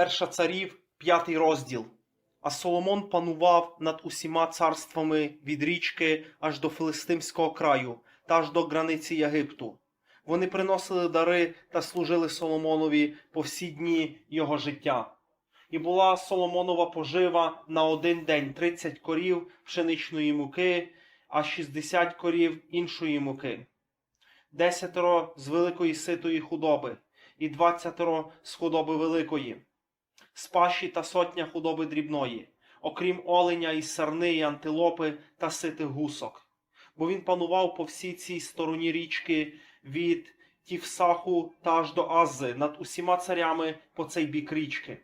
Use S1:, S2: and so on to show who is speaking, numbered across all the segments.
S1: Перша царів, п'ятий розділ. А Соломон панував над усіма царствами від річки аж до Филистимського краю та аж до границі Єгипту. Вони приносили дари та служили Соломонові по всі дні його життя. І була Соломонова пожива на один день 30 корів пшеничної муки, а 60 корів іншої муки, десятеро з великої ситої худоби, і двадцятеро з худоби великої, з паші та сотня худоби дрібної, окрім оленя і сарни, і антилопи та ситих гусок. Бо він панував по всій цій стороні річки від Тівсаху та аж до Аззи над усіма царями по цей бік річки.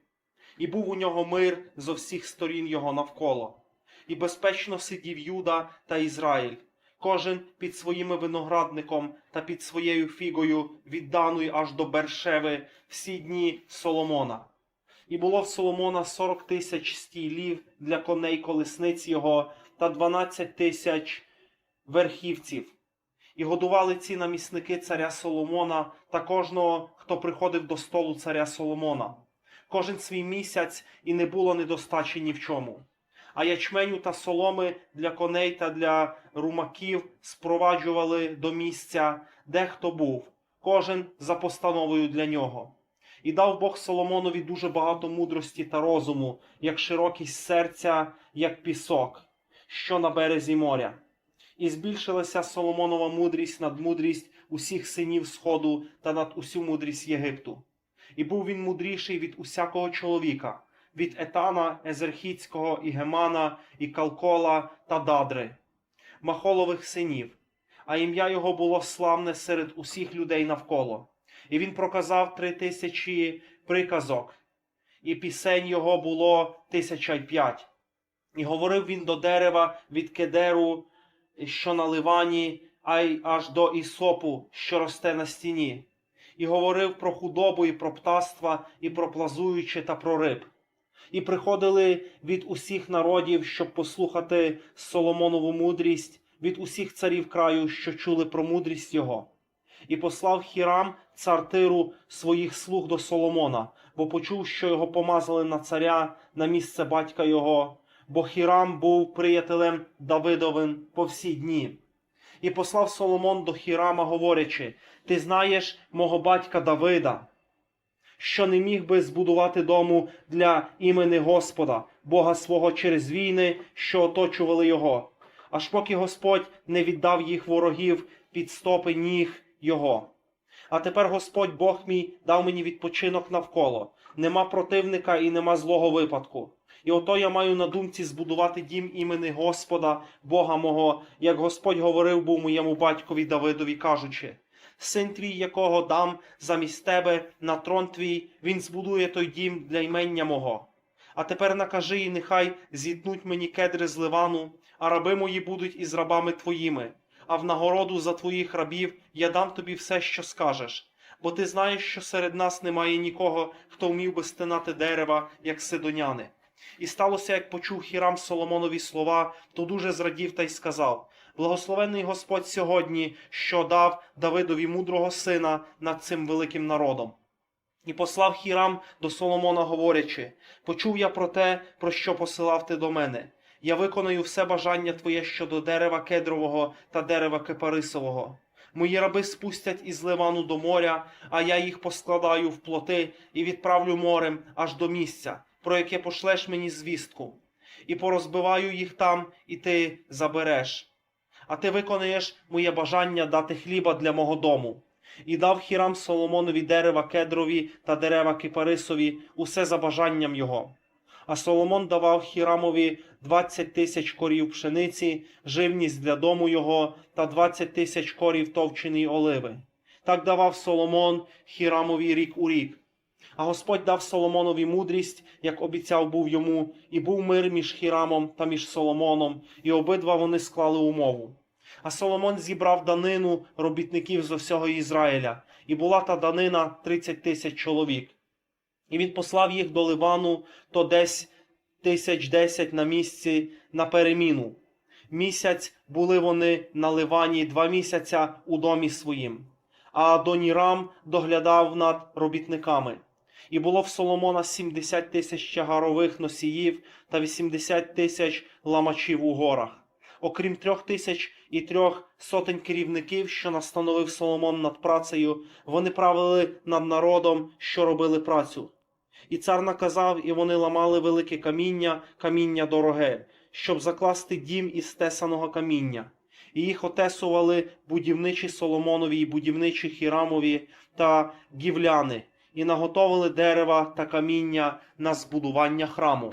S1: І був у нього мир зо всіх сторін його навколо. І безпечно сидів Юда та Ізраїль, кожен під своїм виноградником та під своєю фігою від аж до Бершеви всі дні Соломона. І було в Соломона сорок тисяч стілів для коней колесниць його та дванадцять тисяч верхівців. І годували ці намісники царя Соломона та кожного, хто приходив до столу царя Соломона. Кожен свій місяць і не було недостачі ні в чому. А ячменю та соломи для коней та для румаків спроваджували до місця, де хто був, кожен за постановою для нього. І дав Бог Соломонові дуже багато мудрості та розуму, як широкість серця, як пісок, що на березі моря. І збільшилася Соломонова мудрість над мудрість усіх синів Сходу та над усю мудрість Єгипту. І був він мудріший від усякого чоловіка, від Етана, Езерхіцького, і Гемана, і Калкола та Дадри, Махолових синів. А ім'я його було славне серед усіх людей навколо. І він проказав три тисячі приказок, і пісень його було тисяча й п'ять. І говорив він до дерева від кедеру, що на ливані, а й аж до ісопу, що росте на стіні, і говорив про худобу, і про птаства, і про плазуюче та про риб. І приходили від усіх народів, щоб послухати Соломонову мудрість, від усіх царів краю, що чули про мудрість його. І послав Хірам цар Тиру своїх слуг до Соломона, бо почув, що його помазали на царя на місце батька його, бо Хірам був приятелем Давидовим по всі дні. І послав Соломон до Хірама, говорячи: Ти знаєш мого батька Давида, що не міг би збудувати дому для імени Господа, Бога свого через війни, що оточували його, аж поки Господь не віддав їх ворогів під стопи ніг його. А тепер Господь Бог мій дав мені відпочинок навколо, нема противника і нема злого випадку. І ото я маю на думці збудувати дім імени Господа, Бога мого, як Господь говорив був моєму батькові Давидові, кажучи: Син твій, якого дам замість тебе на трон твій, він збудує той дім для ймення мого. А тепер накажи, і нехай зітнуть мені кедри з Ливану, а раби мої будуть із рабами твоїми. А в нагороду за твоїх рабів я дам тобі все, що скажеш. Бо ти знаєш, що серед нас немає нікого, хто вмів би стинати дерева, як сидоняни. І сталося, як почув Хірам Соломонові слова, то дуже зрадів та й сказав: Благословений Господь сьогодні, що дав Давидові мудрого сина над цим великим народом. І послав Хірам до Соломона, говорячи: Почув я про те, про що посилав ти до мене. Я виконаю все бажання твоє щодо дерева кедрового та дерева кипарисового. Мої раби спустять із Ливану до моря, а я їх поскладаю в плоти і відправлю морем аж до місця, про яке пошлеш мені звістку, і порозбиваю їх там, і ти забереш. А ти виконаєш моє бажання дати хліба для мого дому. І дав Хірам Соломонові дерева кедрові та дерева кипарисові, усе за бажанням його. А Соломон давав Хірамові 20 тисяч корів пшениці, живність для дому його та 20 тисяч корів товченої оливи. Так давав Соломон Хірамові рік у рік. А Господь дав Соломонові мудрість, як обіцяв був йому, і був мир між Хірамом та між Соломоном, і обидва вони склали умову. А Соломон зібрав данину робітників з всього Ізраїля, і була та данина 30 тисяч чоловік. І він послав їх до Ливану, то десь тисяч десять на місці на переміну. Місяць були вони на Ливані, два місяця у домі своїм. А Адонірам доглядав над робітниками. І було в Соломона 70 тисяч тягарових носіїв та 80 тисяч ламачів у горах. Окрім трьох тисяч і трьох сотень керівників, що настановив Соломон над працею, вони правили над народом, що робили працю. І цар наказав, і вони ламали велике каміння, каміння дороге, щоб закласти дім із тесаного каміння. І їх отесували будівничі Соломонові, і будівничі Хірамові та гівляни, і наготовили дерева та каміння на збудування храму.